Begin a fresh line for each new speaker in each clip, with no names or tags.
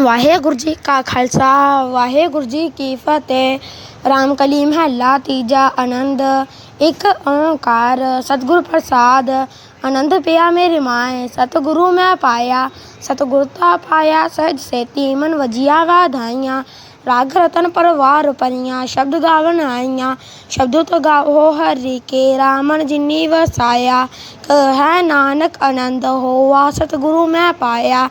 ਵਾਹਿਗੁਰੂ ਜੀ ਕਾ ਖਾਲਸਾ, ਵਾਹਿਗੁਰੂ ਜੀ ਕੀ ਫਤਿਹ। ਰਾਮ ਕਲੀ ਮਹੱਲਾ ਤੀਜਾ ਆਨੰਦ, ਇੱਕ ਓੰਕਾਰ। ਸਤਿਗੁਰ ਪ੍ਰਸਾਦ, ਆਨੰਦ ਪਿਆ ਮੇਰੇ ਮਾਏ। ਸਤਿਗੁਰੂ ਮੈਂ ਪਾਇਆ, ਸਤਿਗੁਰ ਤਾ ਪਾਇਆ, ਸਹਿਜ ਸੇਤੀ ਮਨ ਵਜੀਆ ਵਾਧਾਈਆਂ। ਰਾਗ ਰਤਨ ਪਰਵਾਰ ਪਰੀਆਂ, ਸ਼ਬਦ ਗਾਵਨ ਆਈਆਂ ਸ਼ਬਦੋ ਤੋ ਗਾਵੋ ਹਰੀ ਕੇ, ਰਾਮਨ ਜਿਨੀ ਵਸਾਇਆ। ਕਹੈ ਨਾਨਕ ਆਨੰਦ ਹੋਵਾ ਸਤਿਗੁਰੂ ਮੈਂ ਪਾਇਆ।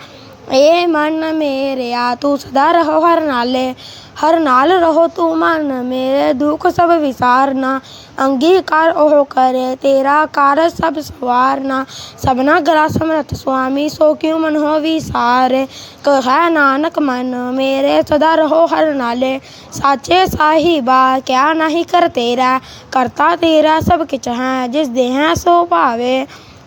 ਏ ਮਨ ਮੇਰਿਆ, ਤੂੰ ਸਦਾ ਰਹੋ ਹਰ ਨਾਲੇ, ਹਰ ਨਾਲ ਰਹੋ ਤੂੰ ਮਨ ਮੇਰੇ, ਦੁੱਖ ਸਭ ਵਿਸਾਰਨਾ, ਅੰਗੀਕਾਰ ਉਹ ਕਰੇ, ਤੇਰਾ ਕਾਰਜ ਸਭ ਸਵਾਰਨਾ, ਸਭਨਾ ਗਰਾ ਸਮਰਥ ਸੁਆਮੀ, ਸੋ ਕਿਉ ਮਨ ਹੋ ਵਿਸਾਰੇ? ਕਹੈ ਨਾਨਕ ਮਨ ਮੇਰੇ, ਸਦਾ ਰਹੋ ਹਰ ਨਾਲੇ, ਸਾਚੇ ਸਾਹਿਬਾ, ਕਿਆ ਨਹੀਂ ਕਰ ਤੇਰਾ, ਕਰਤਾ ਤੇਰਾ ਸਭ ਕਿਛ ਹੈ, ਜਿਸ ਦੇ ਹੈ ਸੋ ਭਾਵੇ।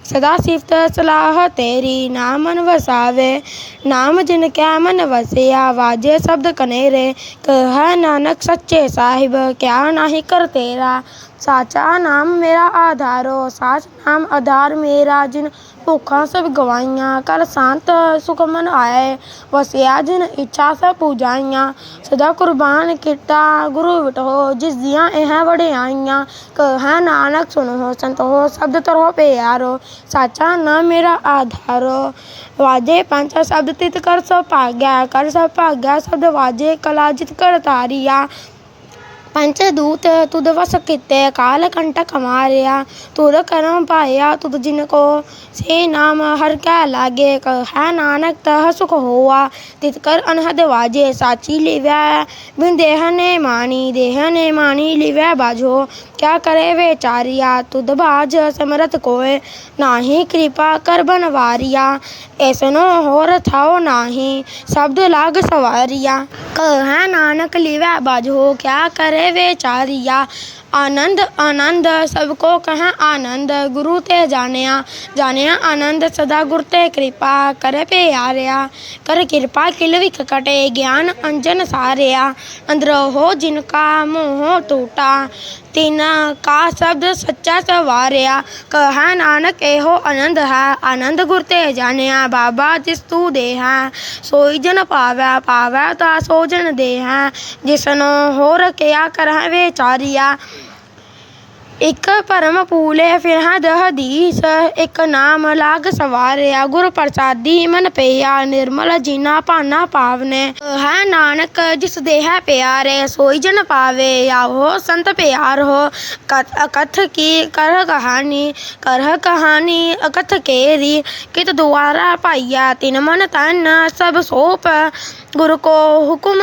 ਸਦਾ ਸਿਫਤ ਸਲਾਹ ਤੇਰੀ, ਨਾਮ ਮਨ ਵਸਾਵੇ। ਨਾਮ ਜਿਨ ਕੈ ਮਨ ਵਸਿਆ, ਵਾਜੇ ਸ਼ਬਦ ਕਨੇਰੇ। ਕਹੈ ਨਾਨਕ ਸੱਚੇ ਸਾਹਿਬ, ਕਿਆ ਨਾਹੀ ਕਰ ਤੇਰਾ। ਸਾਚਾ ਨਾਮ ਮੇਰਾ ਆਧਾਰੋ ਸਾਚ ਨਾਮ ਆਧਾਰ ਮੇਰਾ, ਜਿਨ ਭੁੱਖਾਂ ਸਭ ਗਵਾਈਆਂ ਕਰ ਸ਼ਾਂਤ ਸੁਖ ਮਨ ਆਏ, ਵਸਿਆ ਜਿਨ ਇੱਛਾ ਸਭ ਪੂਜਾਈਆਂ, ਸਦਾ ਕੁਰਬਾਨ ਕੀਤਾ ਗੁਰੂ ਵਿਟੋ ਜਿਸ ਦੀਆਂ ਇਹ ਵਡਿਆਈਆਂ, ਕਹੈ ਨਾਨਕ ਸੁਣੋ, ਸੰਤੋ ਸ਼ਬਦ ਤਰੋ ਪਿਆਰੋ, ਸਾਚਾ ਨਾਮ ਮੇਰਾ ਆਧਾਰੋ, ਵਾਜੇ ਪੰਜ ਸ਼ਬਦ ਤਿਤ ਕਰ ਸੋ ਭਾਗਿਆ ਕਰ ਸੋ ਭਾਗਿਆ ਸ਼ਬਦ ਵਾਜੇ ਕਲਾ ਜਿਤ ਕਰ ਤਾਰੀਆ ਪੰਚ ਦੂਤ ਤੁਧ ਵਸ ਕੀਤੇ ਕਾਲ ਕੰਟਕ ਮਾਰਿਆ, ਤੁਧ ਕਰਮ ਪਾਇਆ, ਤੁਧ ਜਿਨ ਕੋ ਸੇ ਨਾਮ ਹਰ ਕੈ ਲਾਗੇ, ਕਹੈ ਨਾਨਕ ਤਹ ਸੁਖ ਹੋਆ, ਤਿਤ ਕਰ ਅਨਹਦ ਵਾਜੇ, ਸਾਚੀ ਲਿਵੈ ਬਿਨ ਦੇਹ ਨੇ ਮਾਨੀ ਦੇਹ ਨੇ ਮਾਨੀ ਲਿਵੈ ਬਾਝੋ ਕਿਆ ਕਰੇ ਵਿਚਾਰਿਆ ਤੁਧ ਬਾਝ ਸਮਰਥ ਕੋਏ, ਨਾਹੀ ਕਿਰਪਾ ਕਰ ਬਨਵਾਰਿਆ ਐਸਨੋ ਹੋਰ ਥਾਓ ਨਾਹੀ, ਸ਼ਬਦ ਲਾਗ ਸਵਾਰਿਆ। ਕਹੈ ਆਨੰਦ ਆਨੰਦ, ਸਭ ਕੋ ਕਹੈ ਆਨੰਦ, ਗੁਰੂ ਤੇ ਜਾਣਿਆ ਜਾਣਿਆ ਆਨੰਦ, ਸਦਾ ਗੁਰ ਤੇ ਕਿਰਪਾ ਕਰੇ ਪਿਆਰਿਆ। ਕਰ ਕਿਰਪਾ ਕਿਲ ਵਿਖ ਕਟੇ, ਗਿਆਨ ਅੰਜਨ ਸਾਰਿਆ। ਅੰਦਰ ਹੋ ਜਿਨ ਕਾ ਮੋਹ ਟੂਟਾ, ਤਿਨ ਕਾ ਸ਼ਬਦ ਸੱਚਾ ਸਵਾਰਿਆ। ਕਹੈ ਨਾਨਕ ਇਹੋ ਆਨੰਦ ਹੈ, ਆਨੰਦ ਗੁਰ ਤੇ ਜਾਣਿਆ, ਬਾਬਾ ਜਿਸ ਤੂ ਦੇ ਹੈ ਸੋਈ ਜਨ ਪਾਵੈ ਪਾਵੈ ਤਾ ਸੋ ਜਨ ਦੇ ਹੈ ਜਿਸਨੋ ਹੋਰ ਕਿਆ ਕਰਹਿ ਵਿਚਾਰਿਆ ਇੱਕ ਭਰਮ ਪੂਲੇ ਫਿਰ ਹਾਂ ਦੀਸ ਇੱਕ ਨਾਮ ਲਾਗ ਸਵਾਰਿਆ, ਗੁਰ ਪ੍ਰਸਾਦੀ ਮਨ ਪਈਆ ਨਿਰਮਲ ਜੀਨਾ ਭਾਨਾ ਪਾਵਨੇ। ਹੈ ਨਾਨਕ ਜਿਸ ਦੇ ਪਿਆਰੇ, ਸੋਈ ਜਨ ਪਾਵੇ ਆਹੋ ਸੰਤ ਪਿਆਰ ਹੋ। ਕਥ ਅਕਥ ਕੀ ਕਰ ਕਹਾਣੀ ਕਰਹ ਕਹਾਣੀ ਅਕਥ ਕੇਰੀ। ਕਿਤ ਦੁਆਰਾ ਪਾਈਆ ਤਿਨ ਮਨ ਤਨ, ਸਭ ਸੋਪ ਗੁਰ ਕੋ ਹੁਕਮ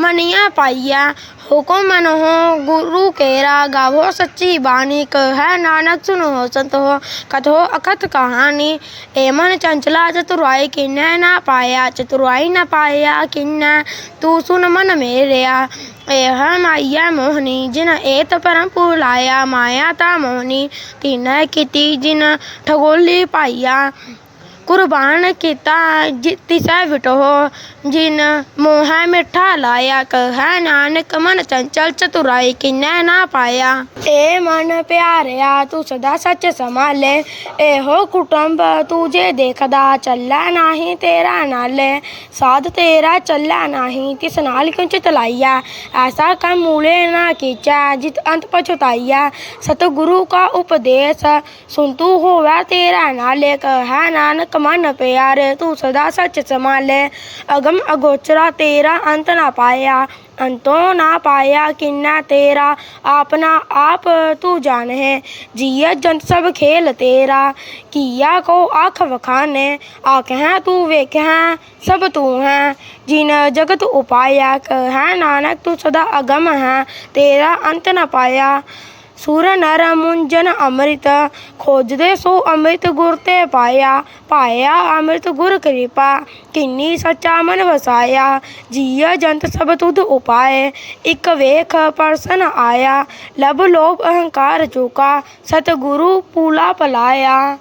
ਮਨਿਆ ਪਾਈਆ। ਹੁਕਮ ਮਨ ਹੋ ਗੁਰੂ ਕੇਰਾ ਗਾਵੋ, ਸੱਚੀ ਬਾਣੀ ਕਹੈ ਨਾਨਕ ਸੁਨੋ ਸੰਤ ਹੋ, ਕਥੋ ਅਕਥ ਕਹਾਣੀ। ਏ ਮਨ ਚੰਚਲਾ ਚਤੁਰਾਈ ਕਿਨੈ ਨਾ ਪਾਇਆ, ਚਤੁਰਾਈ ਨਾ ਪਾਇਆ ਕਿਨੈ, ਤੂੰ ਸੁਨ ਮਨ ਮੇਰਿਆ। ਇਹ ਮਾਇਆ ਮੋਹਨੀ, ਜਿਨ ਏਤ ਪਰਮ ਭੁਲਾਇਆ ਮਾਇਆ ਤਾ ਮੋਹਨੀ। ਤਿਨੈ ਕੀਤੀ ਜਿਨ ਠਗੋਲੀ ਪਾਈਆ। ਕੁਰਬਾਨ ਕੀਤਾ ਤਿਸੈ ਵਿਟੋ ਜਿਨ ਮੋਹ ਮਿੱਠਾ ਲਾਇਆ ਕਹੈ ਨਾਨਕ ਮਨ ਚੰਚਲ ਚਤੁਰਾਈ ਕਿਨੈ ਨਾ ਪਾਇਆ ਏ ਮਨ ਪਿਆਰਿਆ ਤੂੰ ਸਦਾ ਸੱਚ ਸੰਭਾਲੇ ਇਹੋ ਕੁਟੰਬ ਤੂੰ ਜੇ ਦੇਖਦਾ ਚੱਲੈ ਨਾਹੀ ਤੇਰਾ ਨਾਲੇ ਸਾਧ ਤੇਰਾ ਚੱਲੈ ਨਾਹੀ ਤਿਸ ਨਾਲ ਕਿਉ ਚਤਲਾਈਆ ਐਸਾ ਕੰਮ ਮੂਲੇ ਨਾ ਕੀਚਾ ਜਿਤ ਅੰਤ ਪਛਤਾਈਆ ਸਤਿਗੁਰੂ ਕਾ ਉਪਦੇਸ਼ ਸੁਨ ਤੂ ਹੋਵੈ ਤੇਰਾ ਨਾਲੇ ਕਹੈ ਨਾਨਕ ਮਨ ਪਿਆਰੇ ਤੂੰ ਸਦਾ ਸੱਚ ਸੰਭਾਲੇ ਅਗਮ ਅਗੋਚਰਾ ਤੇਰਾ ਅੰਤ ਨਾ ਪਾਇਆ, ਅੰਤੋਂ ਨਾ ਪਾਇਆ ਕਿੰਨਾ ਤੇਰਾ, ਆਪਣਾ ਆਪ ਤੂੰ ਜਾਣੈ ਜੀਅ ਜੰਤ ਸਭ ਖੇਲ ਤੇਰਾ। ਕੀਆ ਕੋ ਆਖ ਵਖਾਨੇ ਆਖੈ ਤੂੰ ਵੇਖੈ ਸਭ ਤੂੰ ਹੈ। ਜਿਨ ਜਗਤ ਉਪਾਇਆ, ਕਹੈ ਨਾਨਕ ਤੂੰ ਸਦਾ ਅਗਮ ਹੈ, ਤੇਰਾ ਅੰਤ ਨਾ ਪਾਇਆ। ਸੂਰ ਨਰ ਮੁੰਜਨ ਅੰਮ੍ਰਿਤ, ਖੋਜਦੇ ਸੋ ਅੰਮ੍ਰਿਤ ਗੁਰ ਤੇ ਪਾਇਆ ਪਾਇਆ ਅੰਮ੍ਰਿਤ ਗੁਰ ਕਿਰਪਾ, ਕਿੰਨੀ ਸੱਚਾ ਮਨ ਵਸਾਇਆ ਜੀਅ ਜੰਤ ਸਭ ਤੁਧ ਉਪਾਏ, ਇਕ ਵੇਖ ਪਰਸਨ ਆਇਆ ਲਬ ਲੋਭ ਅਹੰਕਾਰ ਚੁਕਾ, ਸਤਿਗੁਰੂ ਪੂਲਾ ਪਲਾਇਆ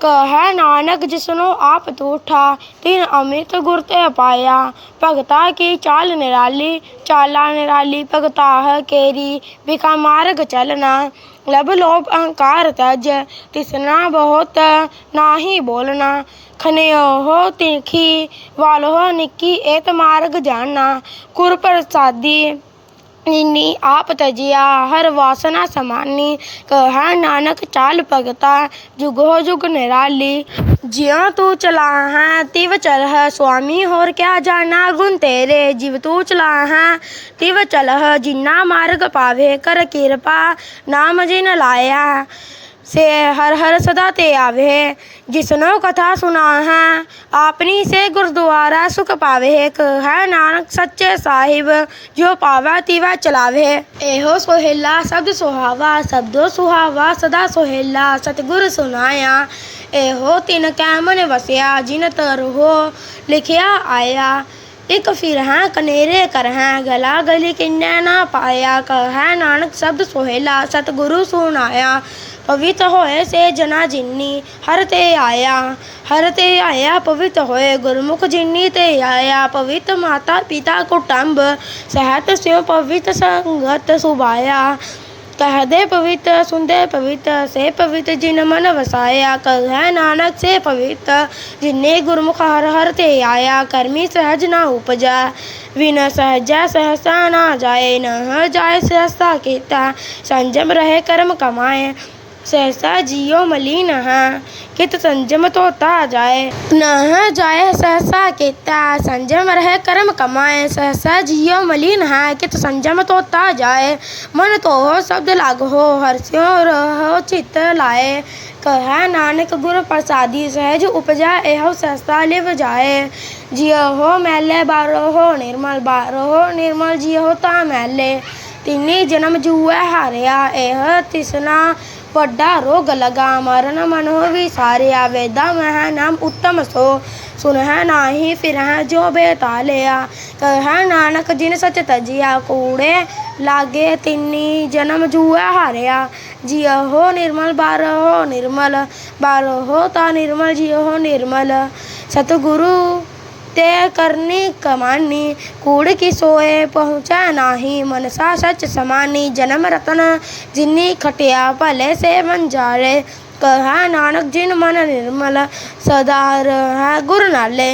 ਕਹੈ ਨਾਨਕ ਜਿਸਨੂੰ ਆਪ ਤੂਠਾ, ਤਿਨ ਅਮਿਤ ਗੁਰ ਤੇ ਪਾਇਆ। ਭਗਤਾ ਕੀ ਚਾਲ ਨਿਰਾਲੀ, ਚਾਲਾ ਨਿਰਾਲੀ ਭਗਤਾ ਕੇਰੀ, ਵਿਖਾ ਮਾਰਗ ਚਲਨਾ ਲਬ ਲੋਭ ਅਹੰਕਾਰ ਤਜ, ਤਿਸਨਾ ਬਹੁਤ ਨਾਹੀ ਬੋਲਣਾ। ਖਨਿਓ ਤਿਖੀ ਵਾਲੋ ਨਿੱਕੀ ਏਤ ਮਾਰਗ ਜਾਣਾ। ਕੁਰ ਪ੍ਰਸਾਦੀ ਜਿਨੀ ਆਪ ਤਜਿਆ ਹਰ ਵਾਸਨਾ ਸਮਾਨੀ, ਕਹੈ ਨਾਨਕ ਚਾਲ ਭਗਤਾ, ਜੁਗੋ ਜੁਗ ਨਿਰਾਲੀ। ਜਿਉ ਤੂੰ ਚਲਾ ਹੈ ਤਿਵ ਚਲਹ, ਸੁਆਮੀ ਹੋਰ ਕਿਆ ਜਾਣਾ, ਗੁਣ ਤੇਰੇ ਜਿਵ ਤੂੰ ਚਲਾ ਹੈ ਤਿਵ ਚਲਹ, ਜਿਨਾ ਮਾਰਗ ਪਾਵੇ, ਕਰ ਕਿਰਪਾ, ਨਾਮ ਜਿਨ ਲਾਇਆ। ਸੇ ਹਰ ਹਰ ਸਦਾ ਤੇ ਆਵੇ। ਜਿਸਨੋ ਕਥਾ ਸੁਨਾ ਹੈ, ਆਪਣੀ ਸੇ ਗੁਰਦੁਆਰਾ ਸੁਖ ਪਾਵੇ। ਹੈ ਨਾਨਕ ਸੱਚੇ ਸਾਹਿਬ, ਜੋ ਪਾਵੈ ਤੀਵਾ ਚਲਾਵੇ। ਇਹੋ ਸੋਹੇਲਾ ਸ਼ਬਦ ਸੁਹਾਵਾ ਸਬਦੋ ਸੁਹਾਵਾ ਸਦਾ ਸੋਹਿਲਾ, ਸਤਿਗੁਰ ਸੁਨਾਇਆ ਇਹੋ ਤਿਨ ਕੈ ਮਨ ਵਸਿਆ ਜਿਨ ਤਰੋ ਲਿਖਿਆ ਆਇਆ। ਇਕ ਫਿਰ ਹੈ ਕਨੇਰੇ ਕਰ ਹੈ, ਗਲਾ ਗਲੀ ਕਿੰਨੇ ਨਾ ਪਾਇਆ ਕਹੈ ਨਾਨਕ ਸ਼ਬਦ ਸੋਹਿਲਾ, ਸਤਿਗੁਰੂ ਸੁਨਾਇਆ ਪਵਿੱਤ ਹੋਏ ਸੇ ਜਨਾ ਜਿਨੀ, ਹਰ ਤੇ ਆਇਆ। ਹਰ ਤੇ ਆਇਆ, ਪਵਿੱਤ ਹੋਏ ਗੁਰਮੁਖ ਜਿਨੀ ਤੇ ਆਇਆ। ਪਵਿੱਤ ਮਾਤਾ ਪਿਤਾ ਕੁਟੰਬ ਸਹਿਤ ਸਿਉ ਪਵਿੱਤ ਸੰਗਤ ਸੁਭਾਇਆ। ਕਹਦੇ ਪਵਿੱਤ ਸੁਨਦੇ ਪਵਿੱਤ ਸੇ ਪਵਿੱਤ ਜਿਨ ਮਨ ਵਸਾਇਆ ਕਹੈ ਨਾਨਕ ਸੇ ਪਵਿੱਤ ਜਿਨੇ ਗੁਰਮੁਖ ਹਰ ਹਰ ਤੇ ਆਇਆ ਕਰਮੀ ਸਹਜ ਨਾ ਉਪਜਾ ਵਿਨ ਸਹਜਾ ਸਹਸਾ ਨਾ ਜਾਏ ਨ ਜਾਏ ਸਹਸਾ ਕੀਤਾ ਸੰਜਮ ਰਹੇ ਕਰਮ ਕਮਾਏ सहसा जियो मलिनः कित संजम तोता जाय नह जाए, सहसा केता, संजम रह कर्म कमाए। सहसा जियो मलिनः कित संजम तोता जाय मन तो हो शब्द लाग हो हर्ष्यो रहो चित लाए। कह नानक गुरु प्रसादी, सहज उपजा एहो सहसा लिव जाए। जियो हो मैले, बारो हो निर्मल, बारो हो निर्मल, जियो ता मैले। तिनी जन्म जुआ हारिया, एह तिसना ਵੱਡਾ ਰੋਗ ਲਗਾ। ਮਰਨ ਮਨ ਹੋ ਵਿਸਾਰਿਆ ਵੇਦਾ ਮਹਿ ਨਾਮ ਉੱਤਮ ਸੋ। ਸੁਨਹਿ ਨਾਹੀ ਫਿਰਹਿ ਜੋ ਬੇਤਾ ਬੇਤਾਲਿਆ। ਕਹਿ ਨਾਨਕ, ਜਿਨ ਸਚ ਤਜਿਆ। ਕੂੜੇ ਲਾਗੇ ਤਿੰਨੀ ਜਨਮ ਜੂਐ ਹਾਰਿਆ। ਜਿਉ ਹੋ ਨਿਰਮਲ ਬਾਰ ਹੋ ਨਿਰਮਲ। ਬਾਰ ਹੋ ਤਾ ਨਿਰਮਲ ਜਿਉ ਹੋ ਨਿਰਮਲ। ਸਤਿਗੁਰੂ ਤੇ ਕਰਨੀ ਕਮਾਨੀ। ਕੂੜ ਕੀ ਸੋਏ ਪਹੁੰਚਾ ਨਾਹੀ। ਮਨਸਾ ਸਚ ਸਮਾਨੀ। ਜਨਮ ਰਤਨ ਜਿਨੀ ਖਟਿਆ ਭਲੇ ਸੇ ਮੰਜਾਰੇ ਕਹਾ ਨਾਨਕ ਜਿਨ ਮਨ ਨਿਰਮਲ। ਸਦਾ ਰਹਿ ਗੁਰ ਨਾਲੇ।